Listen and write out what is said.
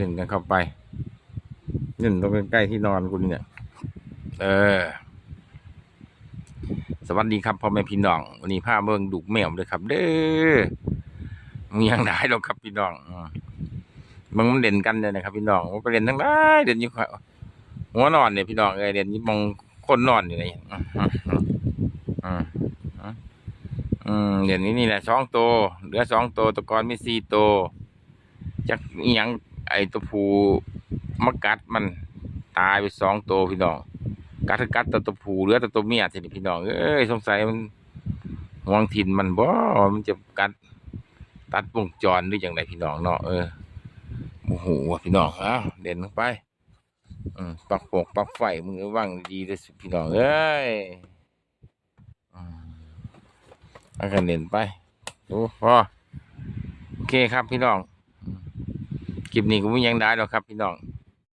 เล่นกันเข้าไปเล่นตรงใกล้ที่นอนกูนี่เนี่ย เออ สวัสดีครับพ่อแม่พี่น้อง วันนี้พาเบิ่งดุกแมวเลยครับ เด้อมีอย่างไรหรอกครับพี่น้องมึงมันเด่นกันเลยนะครับ พี่น้องมันไปเด่นทั้งหลายเด่นอยู่หัวนอนเนี่ยพี่น้องเอ้ยเด่นอยู่มองคนนอนอยู่เลยอืมอืมอืมเด่นนี้นี่แหละสองตัวเหลือสองตัวตะกอนมีสี่ตัวจากอีหยัง ไอตัวผูมากัดมันตายไปสองตัวพี่น้อง กัดกัดแตัวตัวผู้เหลือแต่ตัวเมียสินี่พี่น้อง เอ้ยสงสัยมันห่วงถิ่นมันบ่ มันจะกัดตัดวงจรหรืออย่างไรพี่น้องเนาะเออโมโหว่ะพี่น้องอ้าวเด่นลงไปอืมปักโปกปักไฟมึงระวังดีเลยสิพี่น้องเอ้ยอืมเอากันเด่นไปดูพอโอเคครับพี่น้อง คลิปนี้ก็ไม่ยังได้หรอกครับพี่น้อง